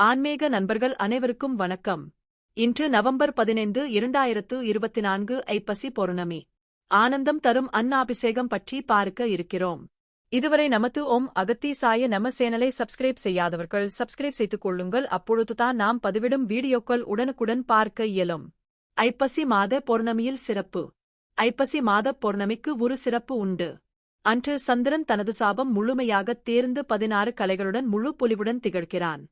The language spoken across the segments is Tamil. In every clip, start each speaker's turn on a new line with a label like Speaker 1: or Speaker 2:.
Speaker 1: ஆன்மீக நண்பர்கள் அனைவருக்கும் வணக்கம். இன்று நவம்பர் பதினைந்து இரண்டாயிரத்து இருபத்தி நான்கு ஐப்பசி பௌர்ணமி. ஆனந்தம் தரும் அன்னாபிஷேகம் பற்றி பார்க்க இருக்கிறோம். இதுவரை நமது ஓம் அகத்தீசாய நம சேனலை சப்ஸ்கிரைப் செய்யாதவர்கள் சப்ஸ்கிரைப் செய்து கொள்ளுங்கள். அப்பொழுதுதான் நாம் பதிவிடும் வீடியோக்கள் உடனுக்குடன் பார்க்க இயலும். ஐப்பசி மாத பௌர்ணமியில் சிறப்பு. ஐப்பசி மாத பௌர்ணமிக்கு ஒரு சிறப்பு உண்டு. அன்று சந்திரன் தனது சாபம் முழுமையாகத் தேர்ந்து பதினாறு கலைகளுடன் முழு பொலிவுடன் திகழ்கிறான்.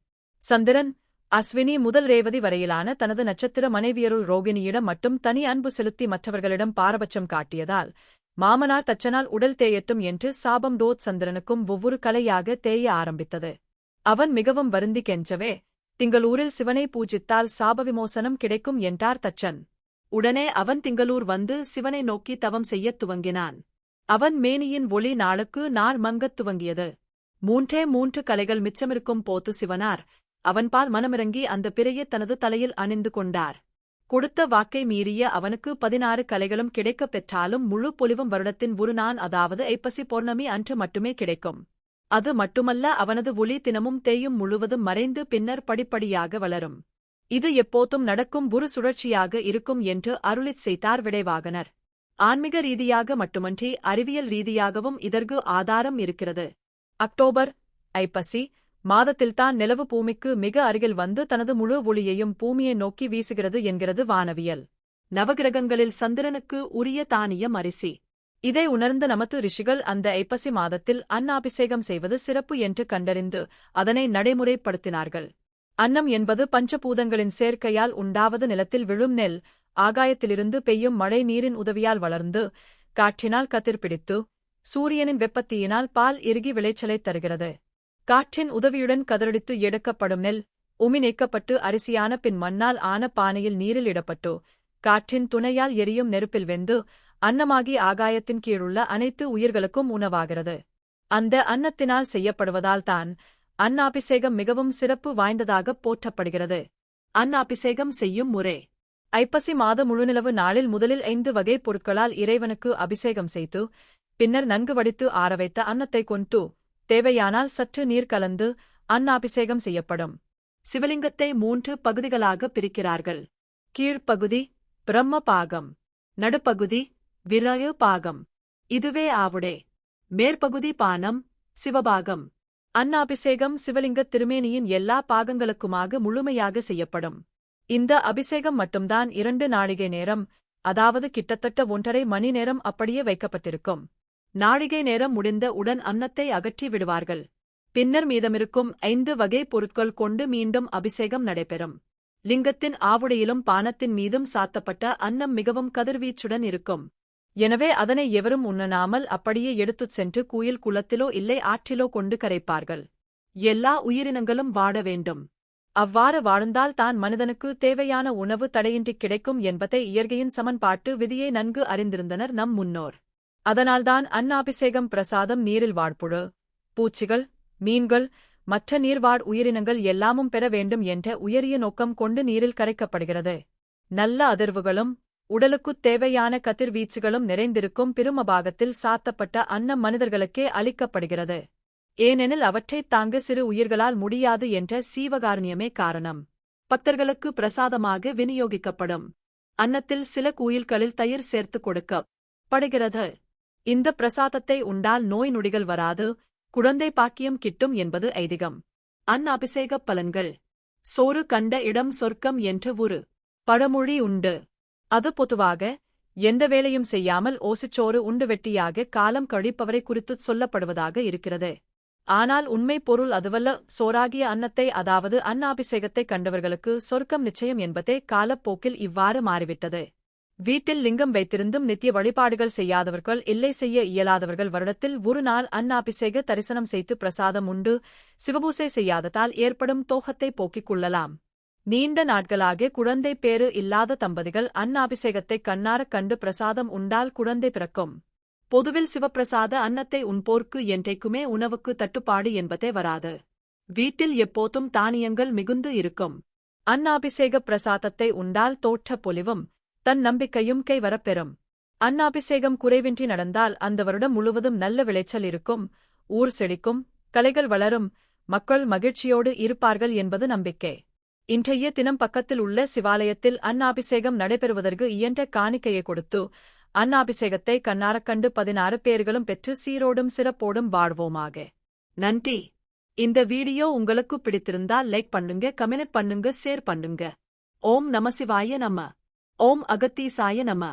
Speaker 1: சந்திரன் அஸ்வினி முதல் ரேவதி வரையிலான தனது நட்சத்திர மனைவியருள் ரோகிணியிடம் மட்டும் தனி அன்பு செலுத்தி மற்றவர்களிடம் பாரபட்சம் காட்டியதால் மாமனார் தச்சனால் உடல் தேயட்டும் என்று சாபம் டோத் சந்திரனுக்கும் ஒவ்வொரு கலையாக தேய ஆரம்பித்தது. அவன் மிகவும் வருந்தி கெஞ்சவே திங்களூரில் சிவனை பூஜித்தால் சாப விமோசனம் கிடைக்கும் என்றார் தச்சன். உடனே அவன் திங்களூர் வந்து சிவனை நோக்கி தவம் செய்யத் துவங்கினான். அவன் மேனியின் ஒளி நாளுக்கு நாள் மங்கத் துவங்கியது. மூன்றே மூன்று கலைகள் மிச்சமிருக்கும் போத்து சிவனார் அவன்பால் மனமிறங்கி அந்த பிறையை தனது தலையில் அணிந்து கொண்டார். கொடுத்த வாக்கை மீறிய அவனுக்கு பதினாறு கலைகளும் கிடைக்கப் பெற்றாலும் முழு பொலிவும் வருடத்தின் ஒரு நான் அதாவது ஐப்பசி பௌர்ணமி அன்று மட்டுமே கிடைக்கும். அது மட்டுமல்ல அவனது ஒளி தினமும் தேயும் முழுவதும் மறைந்து பின்னர் படிப்படியாக வளரும். இது எப்போதும் நடக்கும் ஒரு சுழற்சியாக இருக்கும் என்று அருளிச் செய்தார் விடைவாகனர். ஆன்மீக ரீதியாக மட்டுமன்றி அறிவியல் ரீதியாகவும் இதற்கு ஆதாரம் இருக்கிறது. அக்டோபர் ஐப்பசி மாதத்தில்தான் நிலவு பூமிக்கு மிக அருகில் வந்து தனது முழு ஒளியையும் பூமியை நோக்கி வீசுகிறது என்கிறது வானவியல். நவகிரகங்களில் சந்திரனுக்கு உரிய தானியம் அரிசி. இதை உணர்ந்த நமது ரிஷிகள் அந்த ஐப்பசி மாதத்தில் அன்னாபிஷேகம் செய்வது சிறப்பு என்று கண்டறிந்து அதனை நடைமுறைப்படுத்தினார்கள். அன்னம் என்பது பஞ்சபூதங்களின் சேர்க்கையால் உண்டாவது நிலத்தில் விழும் நெல் ஆகாயத்திலிருந்து பெய்யும் மழை நீரின் உதவியால் வளர்ந்து காற்றினால் கதிர் பிடித்து சூரியனின் வெப்பத்தீயினால் பால் இறுகி விளைச்சலைத் தருகிறது. காற்றின் உதவியுடன் கதறடித்து எடுக்கப்படும் நெல் உமி நீக்கப்பட்டு அரிசியான பின் மண்ணால் ஆன பானையில் நீரில் இடப்பட்டு. காற்றின் துணையால் எரியும் நெருப்பில் வெந்து அன்னமாகி ஆகாயத்தின் கீழுள்ள அனைத்து உயிர்களுக்கும் உணவாகிறது. அந்த அன்னத்தினால் செய்யப்படுவதால் தான் அன்னாபிஷேகம் மிகவும் சிறப்பு வாய்ந்ததாகப் போற்றப்படுகிறது. அன்னாபிஷேகம் செய்யும் முறை. ஐப்பசி மாத முழுநிலவு நாளில் முதலில் ஐந்து வகை பொருட்களால் இறைவனுக்கு அபிஷேகம் செய்து பின்னர் நன்கு வடித்து ஆரவைத்த அன்னத்தை கொண்டு தேவையானால் சற்று நீர் கலந்து அன்னாபிஷேகம் செய்யப்படும். சிவலிங்கத்தை மூன்று பகுதிகளாக பிரிக்கிறார்கள். கீழ்ப்பகுதி பிரம்ம பாகம் நடுப்பகுதி விரய பாகம். இதுவே ஆவுடே. மேற்பகுதி பானம் சிவபாகம். அன்னாபிஷேகம் சிவலிங்க திருமேனியின் எல்லா பாகங்களுக்குமாக முழுமையாக செய்யப்படும். இந்த அபிஷேகம் மட்டும்தான் இரண்டு நாழிகை நேரம் அதாவது கிட்டத்தட்ட ஒன்றரை மணி நேரம் அப்படியே வைக்கப்பட்டிருக்கும். நாழிகை நேரம் முடிந்த உடன் அன்னத்தை அகற்றி விடுவார்கள். பின்னர் மீதமிருக்கும் ஐந்து வகை பொருட்கள் கொண்டு மீண்டும் அபிஷேகம் நடைபெறும். லிங்கத்தின் ஆவுடையிலும் பானத்தின் மீதும் சாத்தப்பட்ட அன்னம் மிகவும் கதிர்வீச்சுடன் இருக்கும். எனவே அதனை எவரும் உண்ணனாமல் அப்படியே எடுத்துச் சென்று கூயில் குளத்திலோ இல்லை ஆற்றிலோ கொண்டு கரைப்பார்கள். எல்லா உயிரினங்களும் வாட வேண்டும். அவ்வாறு வாழ்ந்தால் தான் மனிதனுக்கு தேவையான உணவு தடையின்றி கிடைக்கும் என்பதை இயற்கையின் சமன்பாட்டு விதியை நன்கு அறிந்திருந்தனர் நம் முன்னோர். அதனால்தான் அன்னாபிஷேகம் பிரசாதம் நீரில் வாழ்ப்புழு பூச்சிகள் மீன்கள் மற்ற நீர்வாழ் உயிரினங்கள் எல்லாமும் பெற வேண்டும் என்ற உயரிய நோக்கம் கொண்டு நீரில் கரைக்கப்படுகிறது. நல்ல அதிர்வுகளும் உடலுக்குத் தேவையான கதிர்வீச்சுகளும் நிறைந்திருக்கும் பெருமபாகத்தில் சாத்தப்பட்ட அன்னம் மனிதர்களுக்கே அளிக்கப்படுகிறது. ஏனெனில் அவற்றைத் தாங்க சிறு உயிர்களால் முடியாது என்ற சீவகாரணியமே காரணம். பக்தர்களுக்கு பிரசாதமாக விநியோகிக்கப்படும். அன்னத்தில் சில கோயில்களில் தயிர் சேர்த்துக் கொடுக்கப்படுகிறது. இந்த பிரசாதத்தை உண்டால் நோய் நொடிகள் வராது குழந்தை பாக்கியம் கிட்டும் என்பது ஐதிகம். அன் அபிஷேகப் பலன்கள். சோறு கண்ட இடம் சொர்க்கம் என்று ஒரு பழமொழி உண்டு. அது பொதுவாக எந்த வேலையும் செய்யாமல் ஓசிச்சோறு உண்டு வெட்டியாக காலம் கழிப்பவரை குறித்துச் சொல்லப்படுவதாக இருக்கிறது. ஆனால் உண்மை பொருள் அதுவல்ல சோறாகிய அன்னத்தை அதாவது அன்னாபிஷேகத்தை கண்டவர்களுக்கு சொர்க்கம் நிச்சயம் என்பதே காலப்போக்கில் இவ்வாறு மாறிவிட்டது. வீட்டில் லிங்கம் வைத்திருந்தும் நித்திய வழிபாடுகள் செய்யாதவர்கள் இல்லை செய்ய இயலாதவர்கள் வருடத்தில் ஒரு நாள் அன்னாபிஷேக தரிசனம் செய்து பிரசாதம் உண்டு சிவபூசை செய்யாததால் ஏற்படும் தோகத்தை போக்கிக் கொள்ளலாம். நீண்ட நாட்களாக குழந்தை பேறு இல்லாத தம்பதிகள் அன்னாபிஷேகத்தை கண்ணாரக் கண்டு பிரசாதம் உண்டால் குழந்தை பிறக்கும். பொதுவில் சிவப்பிரசாத அன்னத்தை உண்போர்க்கு என்றைக்குமே உணவுக்கு தட்டுப்பாடு என்பதே வராது. வீட்டில் எப்போதும் தானியங்கள் மிகுந்து இருக்கும். அன்னாபிஷேக பிரசாதத்தை உண்டால் தோற்ற பொலிவும் தன் நம்பிக்கையும் கைவரப்பெறும். அன்னாபிஷேகம் குறைவின்றி நடந்தால் அந்த வருடம் முழுவதும் நல்ல விளைச்சல் இருக்கும் ஊர் செழிக்கும் கலைகள் வளரும் மக்கள் மகிழ்ச்சியோடு இருப்பார்கள் என்பது நம்பிக்கை. இன்றைய தினம் பக்கத்தில் உள்ள சிவாலயத்தில் அன்னாபிஷேகம் நடைபெறுவதற்கு இயன்ற காணிக்கையை கொடுத்து அன்னாபிஷேகத்தை கண்ணாரக் கண்டு பதினாறு பேர்களும் பெற்று சீரோடும் சிறப்போடும் வாழ்வோமாக. நன்றி. இந்த வீடியோ உங்களுக்கு பிடித்திருந்தால் லைக் பண்ணுங்க கமெண்ட் பண்ணுங்க ஷேர் பண்ணுங்க. ஓம் நமசிவாய நம்ம ஓம் அகத்தீசாய நம